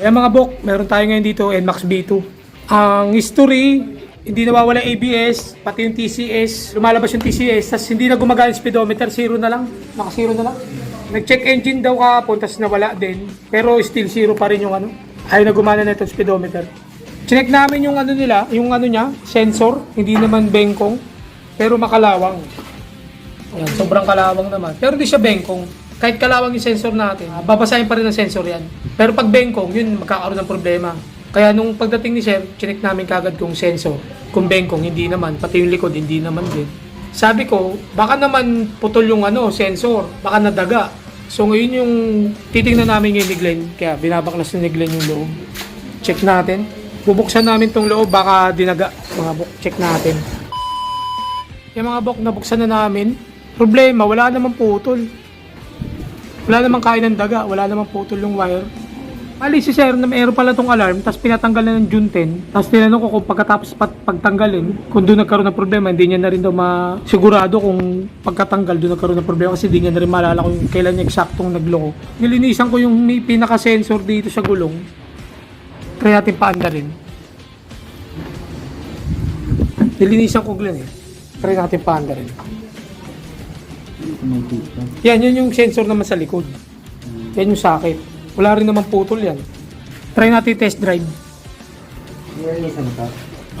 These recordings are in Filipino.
Kaya mga bok, meron tayo ngayon dito NMAX B2. Ang history, hindi nawawala ABS, pati yung TCS, lumalabas yung TCS, tapos hindi na gumagana yung speedometer, zero na lang, naka zero na lang. Nag-check engine daw kahapon, tapos nawala din, pero still zero pa rin yung ano, ayaw na gumana na itong speedometer. Chinek namin yung ano nila, yung ano niya, sensor, hindi naman bengkong, pero makalawang. Ayan, sobrang kalawang naman. Pero di siya bengkong. Kahit kalawang yung sensor natin, ah, babasahin pa rin ng sensor yan. Pero pag bengkong, yun magkakaroon ng problema. Kaya nung pagdating ni Sir, chinek namin kagad kung sensor. Kung bengkong, hindi naman. Pati yung likod, hindi naman din. Sabi ko, baka naman putol yung ano, sensor. Baka nadaga. So ngayon yung titingnan namin ngayon ni Glenn. Kaya binabaklas na ni Glenn yung loob. Check natin. Bubuksan namin tong loob, baka dinaga. Mga buk, check natin. Yung mga bok, nabuksan na namin. Problema, wala namang putol. Wala namang kain ng daga, wala namang putol yung wire. Ali si sir na mayroon pala tong alarm, tapos pinatanggal na ng June 10. Tapos tinanong ko kung pagkatapos pat pagtanggalin, kung doon nagkaroon ng problema, hindi niya na rin daw masigurado kung pagkatanggal doon nagkaroon ng problema kasi hindi niya na rin maalala kung kailan niya eksaktong nagloko. Nilinisan ko yung may pinaka-sensor dito sa gulong. Try natin paandarin. Nilinisan ko Glenn eh. Try natin paandarin. Yan, yun yung sensor naman sa likod. Yan yung sakit. Wala rin naman putol yan. Try natin test drive. Nilinisan ka?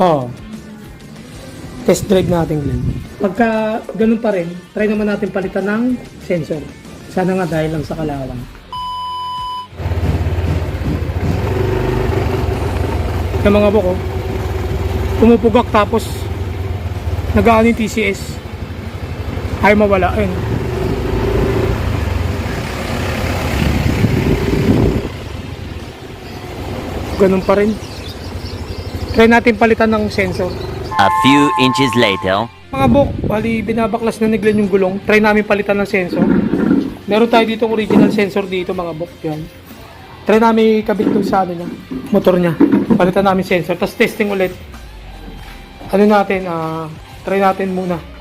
Oo. Test drive natin, Glenn. Pagka ganun pa rin, try naman natin palitan ng sensor. Sana nga dahil lang sa kalawang. Yung mga buko, pumupugak tapos nagaan yung TCS. Ay mawala. Ayun. Ganun pa rin. Try natin palitan ng sensor. A few inches later. Mga bok, bali binabaklas na ni Glenn yung gulong. Try namin palitan ng sensor. Meron tayo dito original sensor dito mga bok. Yan. Try namin kabit dun sa ano niya, motor niya. Palitan namin sensor. Tapos testing ulit. Ano natin, ah, try natin muna.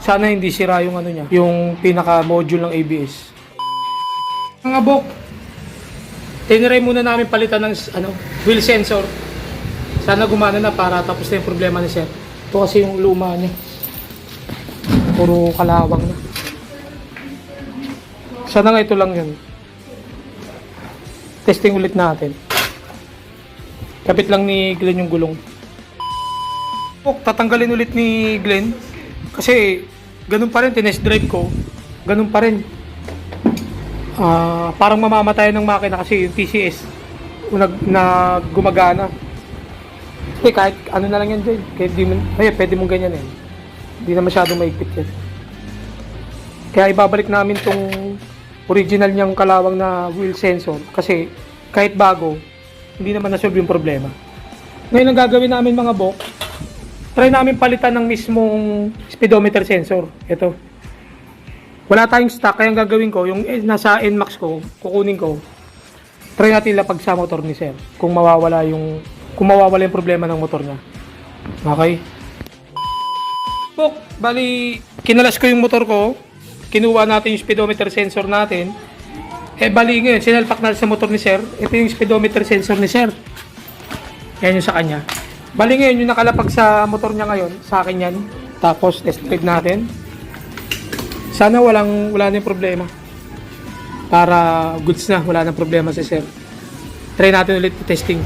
Sana hindi sira yung ano niya, yung pinaka module ng ABS. Mga bok, tiniray muna namin palitan ng ano, wheel sensor. Sana gumana na para tapos na yung problema ni Sir. Ito kasi yung luma niya. Puro kalawang na. Sana nga ito lang yun. Testing ulit natin. Kapit lang ni Glenn yung gulong. Oh, tatanggalin ulit ni Glenn. Kasi ganun pa rin, tinest drive ko. Ganun pa rin. Ah, parang mamamatay ng makina kasi yung TCS nag, na gumagana. Eh, kahit ano na lang yan dyan. Kahit di mo, ay, pwede mong ganyan eh. Hindi na masyadong maigpit yan. Kaya ibabalik namin tong original niyang kalawang na wheel sensor. Kasi kahit bago, hindi naman nasolve yung problema. Ngayon ang gagawin namin mga bok, try namin palitan ng mismong speedometer sensor. Ito. Wala tayong stock, kaya ang gagawin ko, yung nasa NMAX ko, kukunin ko, try natin lapag sa motor ni Sir. Kung mawawala yung kung mawawala yung problema ng motor niya. Okay? Bok, bali, kinalas ko yung motor ko, kinuha natin yung speedometer sensor natin, eh bali ngayon, sinalpak na sa motor ni Sir, ito yung speedometer sensor ni Sir. Yan yung sa kanya. Bali ngayon, yung nakalapag sa motor niya ngayon, sa akin yan. Tapos, test drive natin. Sana walang, wala na problema. Para goods na, wala na problema si Sir. Try natin ulit testing.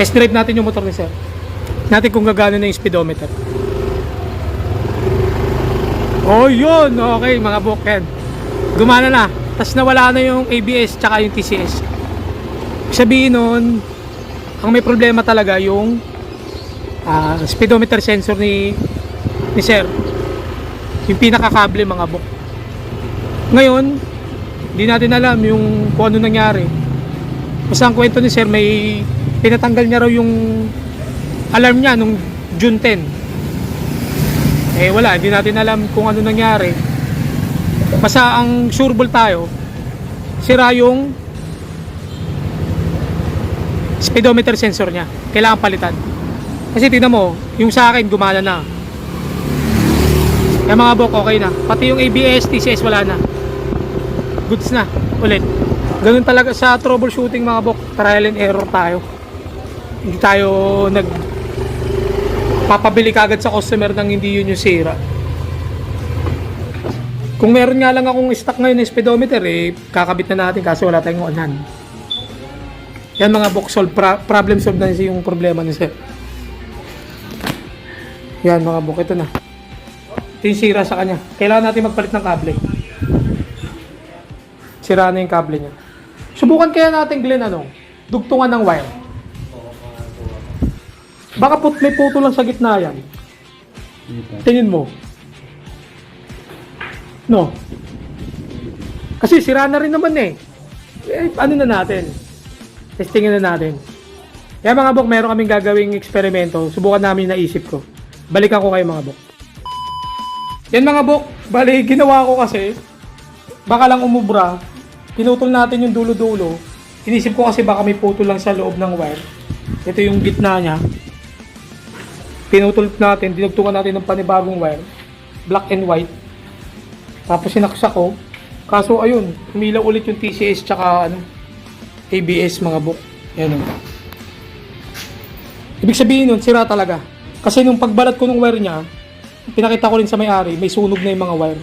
Test drive natin yung motor ni Sir. Natin kung gagana na yung speedometer. Oh, yun! Okay, mga bukid. Gumana na. Tapos nawala na yung ABS tsaka yung TCS. Sabihin nun, ang may problema talaga yung ah, speedometer sensor ni ni Sir. Yung pinakakable mga buk. Ngayon, hindi natin alam yung kung ano nangyari. Basta ang kwento ni Sir, may pinatanggal niya raw yung alarm niya nung June 10. Eh wala, hindi natin alam kung ano nangyari. Basta ang sureball tayo, sira yung speedometer sensor niya. Kailangan palitan. Kasi tingnan mo, yung sa akin gumana na. Yung mga bok okay na. Pati yung ABS, TCS wala na. Goods na ulit. Ganun talaga sa troubleshooting mga bok, trial and error tayo. Hindi tayo nag papabili kagad sa customer nang hindi yun yung sira. Kung meron nga lang akong stock ngayon na speedometer, eh, kakabit na natin kasi wala tayong unan. Yan mga box solve, problem solve na yung problema ni sir. Yan mga bok, ito na. Ito yung sira sa kanya. Kailangan natin magpalit ng kable. Sira na yung kable niya. Subukan kaya natin, Glenn, ano? Dugtungan ng wire. Baka put, may puto lang sa gitna yan. Tingin mo. No. Kasi sira na rin naman eh. eh ano na natin? Testingin na natin. Kaya mga bok, meron kaming gagawing eksperimento. Subukan namin naisip ko. Balikan ko kayo mga bok. Yan mga bok, bali ginawa ko kasi baka lang umubra. Pinutol natin yung dulo-dulo. Inisip ko kasi baka may putol lang sa loob ng wire. Ito yung gitna niya. Pinutol natin, dinugtungan natin ng panibagong wire. Black and white. Tapos sinaksak ko. Kaso ayun, umilaw ulit yung TCS tsaka ano, ABS mga bok. Yan o. Ibig sabihin nun, sira talaga. Kasi nung pagbalat ko ng wire niya, pinakita ko rin sa may-ari, may sunog na yung mga wire.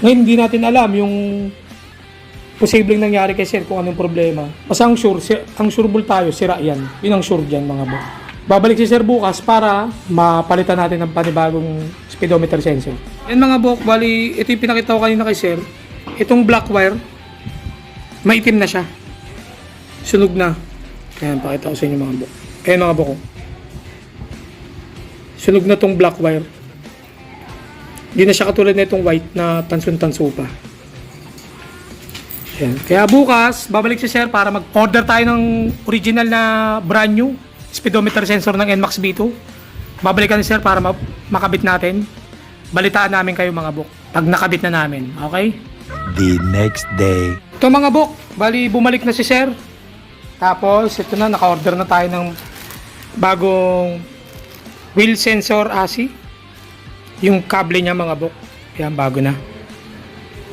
Ngayon, hindi natin alam yung posibleng nangyari kay sir kung anong problema. Basta ang sure, si- ang sureball tayo, sira yan. Yun ang sure dyan mga bok. Babalik si sir bukas para mapalitan natin ng panibagong speedometer sensor. Yan mga bok, bali, ito yung pinakita ko kanina kay sir. Itong black wire, maitim na siya. Sunog na. Ayan, pakita ko sa inyo mga bok. Ayan mga bok. Sunog na tong black wire. Hindi na siya katulad na itong white na tansun-tanso pa. Ayan. Kaya bukas, babalik si Sir para mag-order tayo ng original na brand new speedometer sensor ng NMAX B2. Babalikan ni Sir para ma- makabit natin. Balitaan namin kayo mga bok. Pag nakabit na namin. Okay? The next day. Ito mga bok, bali bumalik na si Sir. Tapos ito na, naka-order na tayo ng bagong wheel sensor ASI. Yung kable niya mga bok. Yan, bago na.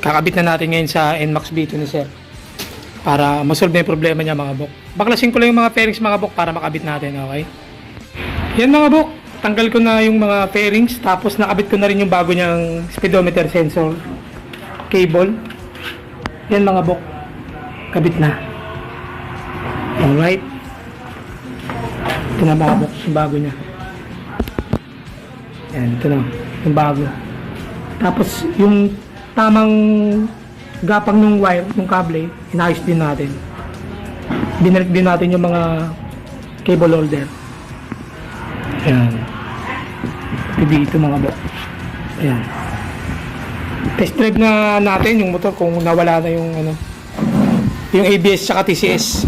Kakabit na natin ngayon sa NMAX B2 ni Sir. Para masolve na yung problema niya mga bok. Baklasin ko lang yung mga fairings mga bok para makabit natin, okay? Yan mga bok, tanggal ko na yung mga fairings tapos nakabit ko na rin yung bago niyang speedometer sensor cable. Yan mga bok. Kabit na. Alright. Ito na mga bok. Yung bago niya. Yan. Ito na. Yung bago. Tapos yung tamang gapang ng wire, ng kable, inayos din natin. Binalik din natin yung mga cable holder. Yan. Ito dito mga bok. Ayan test drive na natin yung motor kung nawala na yung ano yung ABS tsaka TCS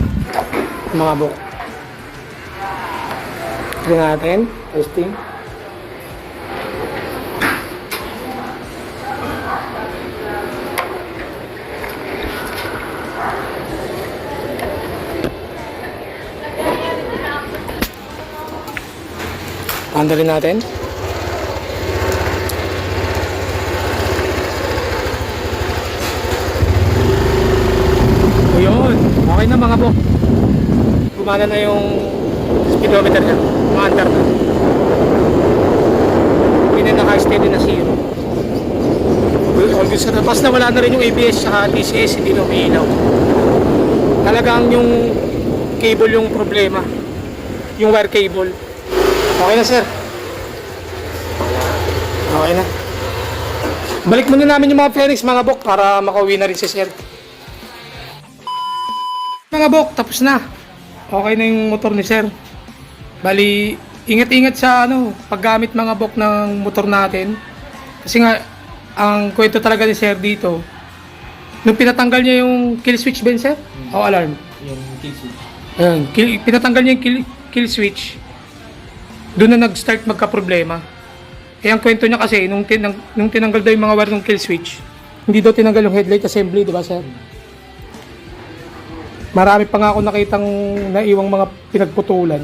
mga bok Tignan natin testing Tandalin natin. Ayun, okay na mga bok. Gumana na yung speedometer niya. Umaandar na. Hindi na naka-steady na zero. All good sa tapos na wala na rin yung ABS sa TCS, hindi na umiilaw. Talagang yung cable yung problema. Yung wire cable. Okay na sir. Okay na. Balik muna namin yung mga Phoenix mga bok para makauwi na rin si sir. Mga bok, tapos na. Okay na yung motor ni sir. Bali, ingat-ingat sa ano, paggamit mga bok ng motor natin. Kasi nga, ang kwento talaga ni sir dito, nung pinatanggal niya yung kill switch ba sir? O alarm? Yung kill switch. Ayun, kill, pinatanggal niya yung kill, kill switch. Doon na nag-start magka-problema. Eh, ang kwento niya kasi, nung, tinang, nung tinanggal daw yung mga wire ng kill switch, hindi daw tinanggal yung headlight assembly, di ba, sir? Marami pa nga ako nakitang naiwang mga pinagputulan.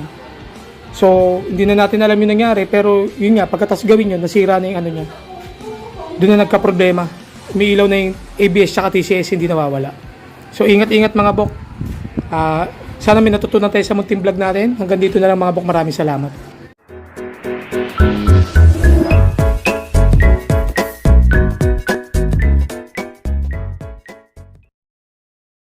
So, hindi na natin alam yung nangyari, pero yun nga, pagkatas gawin yun, nasira na yung ano niya. Doon na nagka-problema. Umiilaw na yung ABS tsaka TCS, hindi nawawala. So ingat-ingat mga bok. Ah, sana may natutunan tayo sa munting vlog natin. Hanggang dito na lang mga bok. Maraming salamat.